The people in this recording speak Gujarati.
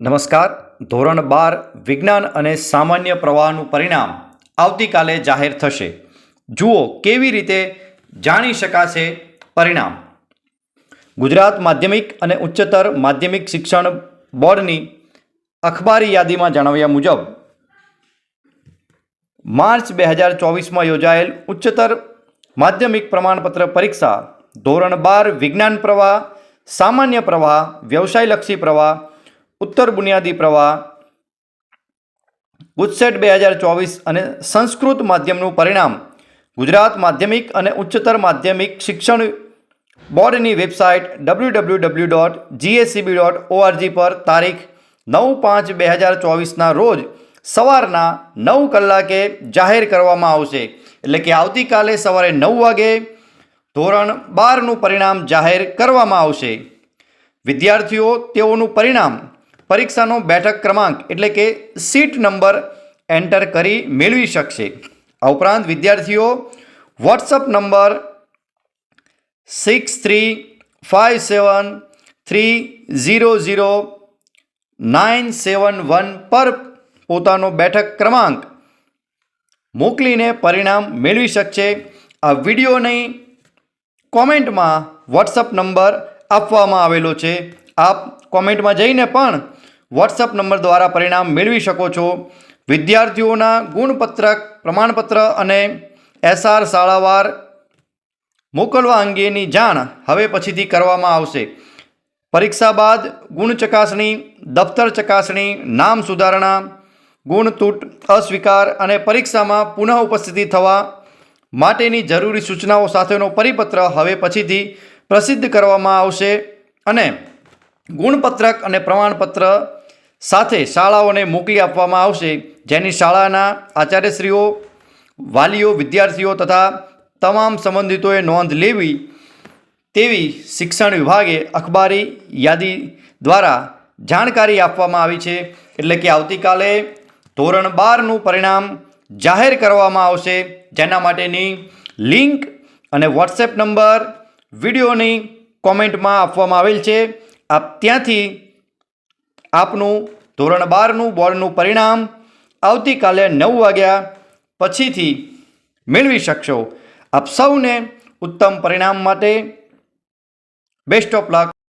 નમસ્કાર. ધોરણ બાર, વિજ્ઞાન અને સામાન્ય પ્રવાહનું પરિણામ આવતીકાલે જાહેર થશે. જુઓ કેવી રીતે જાણી શકાશે પરિણામ. ગુજરાત માધ્યમિક અને ઉચ્ચતર માધ્યમિક શિક્ષણ બોર્ડની અખબારી યાદીમાં જણાવ્યા મુજબ, માર્ચ બે હજાર ચોવીસમાં યોજાયેલ ઉચ્ચતર માધ્યમિક પ્રમાણપત્ર પરીક્ષા ધોરણ બાર, વિજ્ઞાન પ્રવાહ, સામાન્ય પ્રવાહ, વ્યવસાયલક્ષી પ્રવાહ ઉત્તર બુનિયાદી પ્રવાહ, ગુજસેટ બે હજાર ચોવીસ અને સંસ્કૃત માધ્યમનું પરિણામ, ગુજરાત માધ્યમિક અને ઉચ્ચતર માધ્યમિક શિક્ષણ બોર્ડની website W W W dot GSCB dot ORG પર તારીખ નવ પાંચ બે હજાર ચોવીસના રોજ સવારના નવ કલાકે જાહેર કરવામાં આવશે. એટલે કે આવતીકાલે સવારે નવ વાગે ધોરણ બારનું પરિણામ જાહેર કરવામાં આવશે. વિદ્યાર્થીઓ, તેઓનું પરિણામ પરીક્ષાનો બેઠક ક્રમાંક એટલે કે સીટ નંબર એન્ટર કરી મેળવી શકશે. આ ઉપરાંત વિદ્યાર્થીઓ WhatsApp number six three five seven three zero zero nine seven one પર પોતાનો બેઠક ક્રમાંક મોકલીને પરિણામ મેળવી શકશે. આ વિડીયોની કોમેન્ટમાં વોટ્સઅપ નંબર આપવામાં આવેલો છે. આપ કોમેન્ટમાં જઈને પણ વોટ્સઅપ નંબર દ્વારા પરિણામ મેળવી શકો છો. વિદ્યાર્થીઓના ગુણપત્રક, પ્રમાણપત્ર અને એસઆર શાળાવાર મોકલવા અંગેની જાણ હવે પછીથી કરવામાં આવશે. પરીક્ષા બાદ ગુણ ચકાસણી, દફતર ચકાસણી, નામ સુધારણા, ગુણ તૂટ, અસ્વીકાર અને પરીક્ષામાં પુનઃ ઉપસ્થિતિ થવા માટેની જરૂરી સૂચનાઓ સાથેનો પરિપત્ર હવે પછીથી પ્રસિદ્ધ કરવામાં આવશે અને ગુણપત્રક અને પ્રમાણપત્ર સાથે શાળાઓને મોકલી આપવામાં આવશે. જેની શાળાના આચાર્યશ્રીઓ, વાલીઓ, વિદ્યાર્થીઓ તથા તમામ સંબંધિતોએ નોંધ લેવી તેવી શિક્ષણ વિભાગે અખબારી યાદી દ્વારા જાણકારી આપવામાં આવી છે. એટલે કે આવતીકાલે ધોરણ બારનું પરિણામ જાહેર કરવામાં આવશે. જેના માટેની લિંક અને વોટ્સએપ નંબર વિડીયોની કોમેન્ટમાં આપવામાં આવેલ છે. આપ ત્યાંથી આપનું ધોરણ બારનું બોર્ડનું પરિણામ આવતીકાલે નવ વાગ્યા પછીથી મેળવી શકશો. આપ સૌને ઉત્તમ પરિણામ માટે બેસ્ટ ઓફ લક